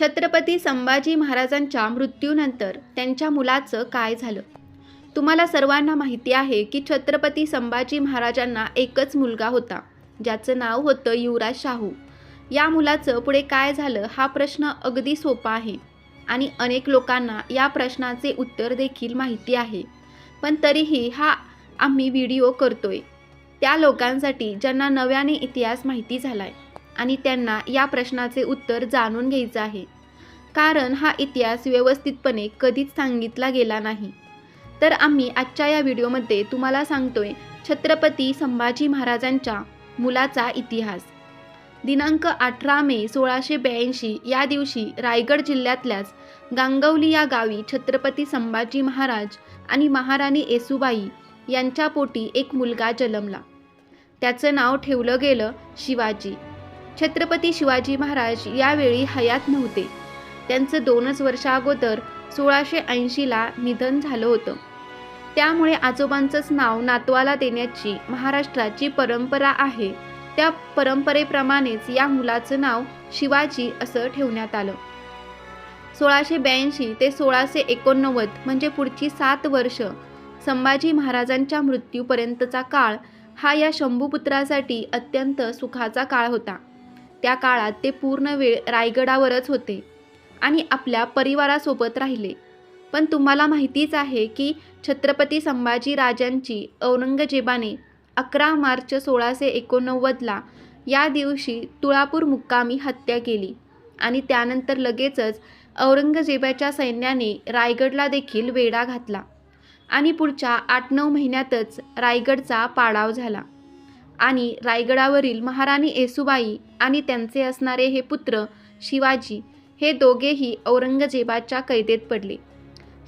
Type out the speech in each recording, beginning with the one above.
छत्रपती संभाजी महाराजांच्या मृत्यूनंतर त्यांच्या मुलाचं काय झालं? तुम्हाला सर्वांना माहिती आहे की छत्रपती संभाजी महाराजांना एकच मुलगा होता ज्याचं नाव होतं युवराज शाहू. या मुलाचं पुढे काय झालं हा प्रश्न अगदी सोपा आहे आणि अनेक लोकांना या प्रश्नाचे उत्तर देखील माहिती आहे. पण तरीही हा आम्ही व्हिडिओ करतोय. त्या लोकांसाठी ज्यांना नव्याने इतिहास माहिती झाला आहे आणि त्यांना या प्रश्नाचे उत्तर जाणून घ्यायचं आहे. कारण हा इतिहास व्यवस्थितपणे कधीच सांगितला गेला नाही. तर आम्ही आजच्या या व्हिडिओमध्ये तुम्हाला सांगतोय छत्रपती संभाजी महाराजांच्या मुलाचा इतिहास. दिनांक अठरा मे सोळाशे ब्याऐंशी या दिवशी रायगड जिल्ह्यातल्याच गांगवली या गावी छत्रपती संभाजी महाराज आणि महाराणी येसुबाई यांच्या पोटी एक मुलगा जन्मला. त्याचं नाव ठेवलं गेलं शिवाजी. छत्रपती शिवाजी महाराज यावेळी हयात नव्हते. त्यांचं दोनच वर्षा अगोदर सोळाशे ऐंशीला निधन झालं होतं. त्यामुळे आजोबांचंच नाव नातवाला देण्याची महाराष्ट्राची परंपरा आहे. त्या परंपरेप्रमाणेच या मुलाचं नाव शिवाजी असं ठेवण्यात आलं. सोळाशे ब्याऐंशी ते सोळाशे एकोणनव्वद म्हणजे पुढची सात वर्ष संभाजी महाराजांच्या मृत्यूपर्यंतचा काळ हा या शंभूपुत्रासाठी अत्यंत सुखाचा काळ होता. त्या काळात ते पूर्ण वेळ रायगडावरच होते आणि आपल्या परिवारासोबत राहिले. पण तुम्हाला माहितीच आहे की छत्रपती संभाजी राजांची औरंगजेबाने अकरा मार्च सोळाशे एकोणनव्वदला या दिवशी तुळापूर मुक्कामी हत्या केली आणि त्यानंतर लगेचच औरंगजेबाच्या सैन्याने रायगडला देखील वेढा घातला आणि पुढच्या आठ नऊ महिन्यातच रायगडचा पाडाव झाला. आणि रायगडावरील महाराणी येसुबाई आणि त्यांचे असणारे हे पुत्र शिवाजी हे दोघेही औरंगजेबाच्या कैदेत पडले.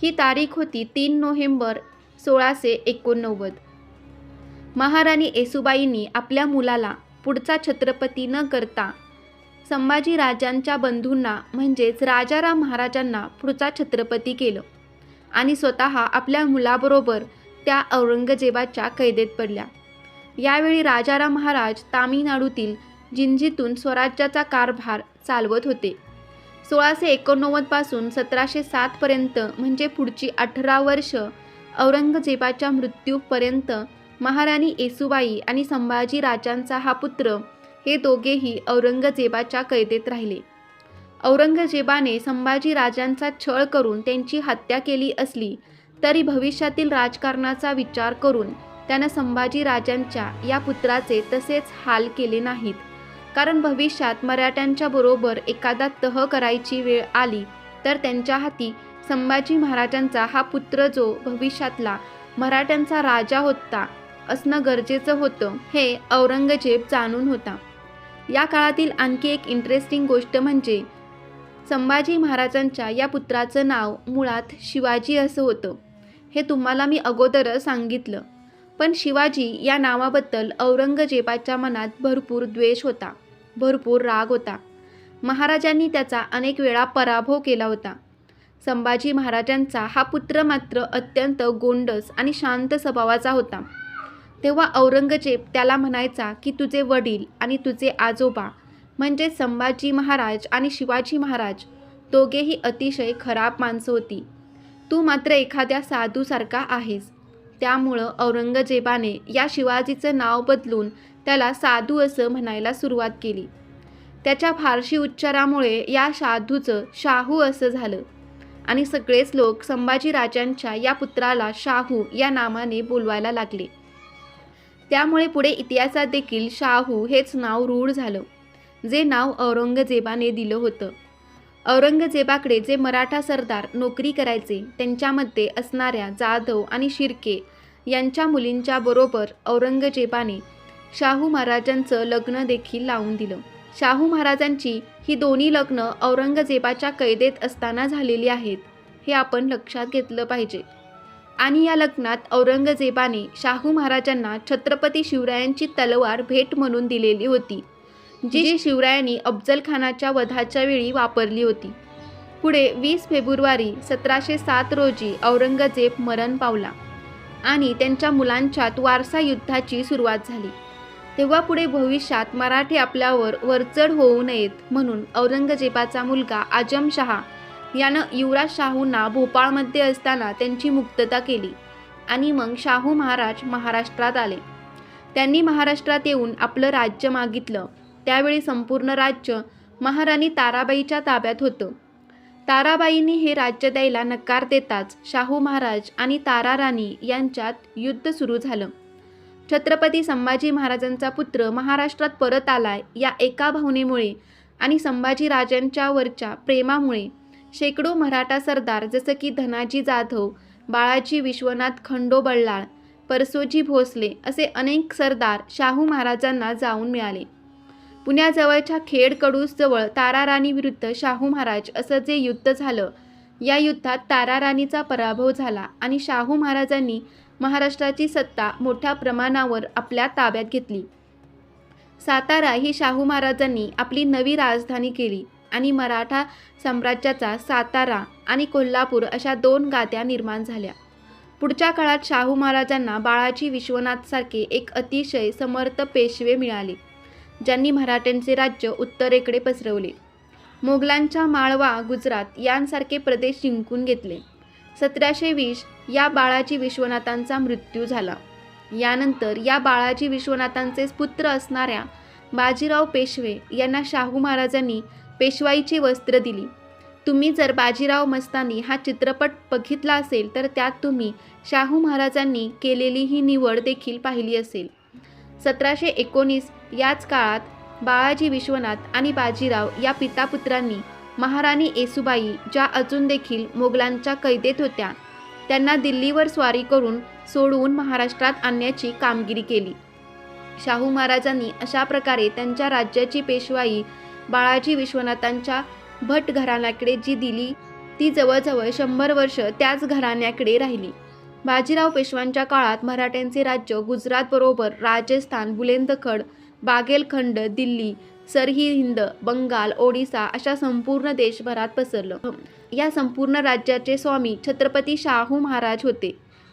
ही तारीख होती तीन नोव्हेंबर सोळाशे एकोणनव्वद. महाराणी येसुबाईंनी आपल्या मुलाला पुढचा छत्रपती न करता संभाजी राजांच्या बंधूंना म्हणजेच राजाराम महाराजांना पुढचा छत्रपती केलं आणि स्वतः आपल्या मुलाबरोबर त्या औरंगजेबाच्या कैदेत पडल्या. यावेळी राजाराम महाराज तामिळनाडूतील जिंजीतून स्वराज्याचा कारभार चालवत होते. सोळाशे एकोणनव्वदपासून सतराशे सातपर्यंत म्हणजे पुढची अठरा वर्ष औरंगजेबाच्या मृत्यूपर्यंत महाराणी येसुबाई आणि संभाजी राजांचा हा पुत्र हे दोघेही औरंगजेबाच्या कैदेत राहिले. औरंगजेबाने संभाजी राजांचा छळ करून त्यांची हत्या केली असली तरी भविष्यातील राजकारणाचा विचार करून त्यानं संभाजी राजांच्या या पुत्राचे तसेच हाल केले नाहीत. कारण भविष्यात मराठ्यांच्या बरोबर एखादा तह करायची वेळ आली तर त्यांच्या हाती संभाजी महाराजांचा हा पुत्र जो भविष्यातला मराठ्यांचा राजा होता असणं गरजेचं होतं हे औरंगजेब जाणून होता. या काळातील आणखी एक इंटरेस्टिंग गोष्ट म्हणजे संभाजी महाराजांच्या या पुत्राचं नाव मुळात शिवाजी असं होतं. हे तुम्हाला मी अगोदरच सांगितलं. पण शिवाजी या नावाबद्दल औरंगजेबाच्या मनात भरपूर द्वेष होता भरपूर राग होता. महाराजांनी त्याचा अनेक वेळा पराभव केला होता. संभाजी महाराजांचा हा पुत्र मात्र अत्यंत गोंडस आणि शांत स्वभावाचा होता. तेव्हा औरंगजेब त्याला म्हणायचा की तुझे वडील आणि तुझे आजोबा म्हणजे संभाजी महाराज आणि शिवाजी महाराज दोघेही अतिशय खराब माणसं होती. तू मात्र एखाद्या साधूसारखा आहेस. त्यामुळं औरंगजेबाने या शिवाजीचं नाव बदलून त्याला साधू असं म्हणायला सुरुवात केली. त्याच्या फारशी उच्चारामुळे या साधूचं शाहू असं झालं आणि सगळेच लोक संभाजी राजांच्या या पुत्राला शाहू या नामाने बोलवायला लागले. त्यामुळे पुढे इतिहासात देखील शाहू हेच नाव रूढ झालं जे नाव औरंगजेबाने दिलं होतं. औरंगजेबाकडे जे मराठा सरदार नोकरी करायचे त्यांच्यामध्ये असणाऱ्या जाधव आणि शिर्के यांच्या मुलींच्या बरोबर औरंगजेबाने शाहू महाराजांचं लग्न देखील लावून दिलं. शाहू महाराजांची ही दोन्ही लग्न औरंगजेबाच्या कैदेत असताना झालेली आहेत हे आपण लक्षात घेतलं पाहिजे. आणि या लग्नात औरंगजेबाने शाहू महाराजांना छत्रपती शिवरायांची तलवार भेट म्हणून दिलेली होती जी शिवरायांनी अफजल खानाच्या वधाच्या वेळी वापरली होती. पुढे वीस फेब्रुवारी सतराशे सात रोजी औरंगजेब मरण पावला. आणि त्यांच्या मुलांच्यात वारसा युद्धाची सुरुवात झाली. तेव्हा पुढे भविष्यात मराठी आपल्यावर वरचढ होऊ नयेत म्हणून औरंगजेबाचा मुलगा आजम शहा यानं युवराज शाहूंना भोपाळमध्ये असताना त्यांची मुक्तता केली आणि मग शाहू महाराज महाराष्ट्रात आले. त्यांनी महाराष्ट्रात येऊन आपलं राज्य मागितलं. त्यावेळी संपूर्ण राज्य महाराणी ताराबाईच्या ताब्यात होतं. ताराबाईंनी हे राज्य द्यायला नकार देताच शाहू महाराज आणि ताराराणी यांच्यात युद्ध सुरू झालं. छत्रपती संभाजी महाराजांचा पुत्र महाराष्ट्रात परत आलाय या एका भावनेमुळे आणि संभाजी राजांच्या वरच्या प्रेमामुळे शेकडो मराठा सरदार जसं की धनाजी जाधव बाळाजी विश्वनाथ खंडो बल्लाळ परसोजी भोसले असे अनेक सरदार शाहू महाराजांना जाऊन मिळाले. पुण्याजवळच्या खेडकडूसजवळ ताराराणी विरुद्ध शाहू महाराज असं जे युद्ध झालं या युद्धात ताराराणीचा पराभव झाला आणि शाहू महाराजांनी महाराष्ट्राची सत्ता मोठ्या प्रमाणावर आपल्या ताब्यात घेतली. सातारा ही शाहू महाराजांनी आपली नवी राजधानी केली आणि मराठा साम्राज्याचा सातारा आणि कोल्हापूर अशा दोन गाद्या निर्माण झाल्या. पुढच्या काळात शाहू महाराजांना बाळाजी विश्वनाथसारखे एक अतिशय समर्थ पेशवे मिळाले. ज्यांनी मराठ्यांचे राज्य उत्तरेकडे पसरवले. मोगलांच्या माळवा गुजरात यांसारखे प्रदेश जिंकून घेतले. सतराशे वीस या बाळाजी विश्वनाथांचा मृत्यू झाला. यानंतर या बाळाजी विश्वनाथांचे पुत्र असणाऱ्या बाजीराव पेशवे यांना शाहू महाराजांनी पेशवाईची वस्त्र दिली. तुम्ही जर बाजीराव मस्तानी हा चित्रपट बघितला असेल तर त्यात तुम्ही शाहू महाराजांनी केलेली ही निवड देखील पाहिली असेल. सतराशे एकोणीस याच काळात बाळाजी विश्वनाथ आणि बाजीराव या पितापुत्रांनी महाराणी येसुबाई ज्या अजून देखील मोगलांच्या कैदेत होत्या त्यांना दिल्लीवर स्वारी करून सोडवून महाराष्ट्रात आणण्याची कामगिरी केली. शाहू महाराजांनी अशा प्रकारे त्यांच्या राज्याची पेशवाई बाळाजी विश्वनाथांच्या भट घराण्याकडे जी दिली ती जवळजवळ शंभर वर्ष त्याच घराण्याकडे राहिली. बाजीराव पेशवांच्या काळात मराठ्यांचे राज्य गुजरातबरोबर राजस्थान बुलेंदखड बागेलखंड दिल्ली सरही हिंद बंगाल ओडिसा अशा संपूर्ण देशभरात पसरलं. या संपूर्ण राज्याचे स्वामी छत्रपती शाहू महाराज होते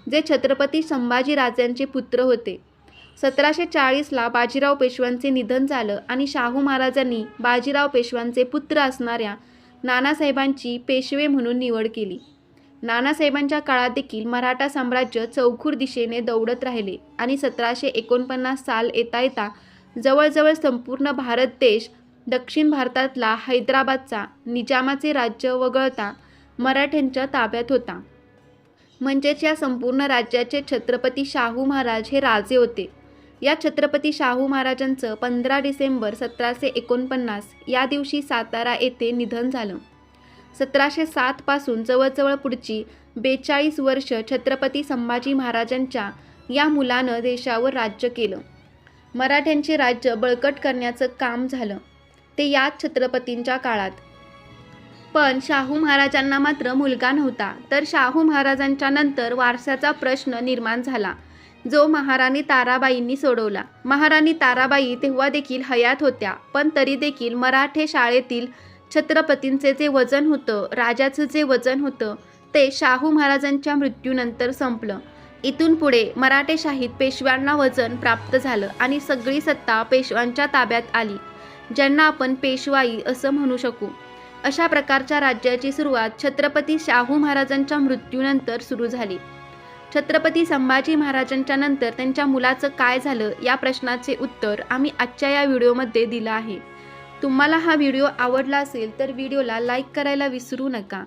जे छत्रपती संभाजीराजांचे पुत्र होते. सतराशे चाळीसला बाजीराव पेशव्यांचे निधन झालं आणि शाहू महाराजांनी बाजीराव पेशव्यांचे पुत्र असणाऱ्या नानासाहेबांची पेशवे म्हणून निवड केली. नानासाहेबांच्या काळात देखील मराठा साम्राज्य चौखूर दिशेने दौडत राहिले आणि सतराशे एकोणपन्नास साल येता येता जवळजवळ संपूर्ण भारत देश दक्षिण भारतातला हैदराबादचा निजामाचे राज्य वगळता मराठ्यांच्या ताब्यात होता. म्हणजेच या संपूर्ण राज्याचे छत्रपती शाहू महाराज हे राजे होते. या छत्रपती शाहू महाराजांचं पंधरा डिसेंबर सतराशे एकोणपन्नास या दिवशी सातारा येथे निधन झालं. सतराशे सातपासून जवळजवळ पुढची बेचाळीस वर्ष छत्रपती संभाजी महाराजांच्या या मुलानं देशावर राज्य केलं. मराठ्यांचे राज्य बळकट करण्याचं काम झालं. ते याच छत्रपतींच्या काळात. पण शाहू महाराजांना मात्र मुलगा नव्हता. तर शाहू महाराजांच्या नंतर वारसाचा प्रश्न निर्माण झाला. जो महाराणी ताराबाईंनी सोडवला. महाराणी ताराबाई तेव्हा देखील हयात होत्या. पण तरी देखील मराठे शाळेतील छत्रपतींचे जे वजन होतं राजाचं जे वजन होतं ते शाहू महाराजांच्या मृत्यूनंतर संपलं. इथून पुढे मराठेशाहीत पेशव्यांना वजन प्राप्त झालं आणि सगळी सत्ता पेशव्यांच्या ताब्यात आली ज्यांना आपण पेशवाई असं म्हणू शकू. अशा प्रकारच्या राज्याची सुरुवात छत्रपती शाहू महाराजांच्या मृत्यूनंतर सुरू झाली. छत्रपती संभाजी महाराजांच्या नंतर त्यांच्या मुलाचं काय झालं या प्रश्नाचे उत्तर आम्ही आजच्या या व्हिडिओमध्ये दिलं आहे. तुम्हाला हा व्हिडिओ आवडला असेल तर व्हिडिओला लाईक करायला विसरू नका.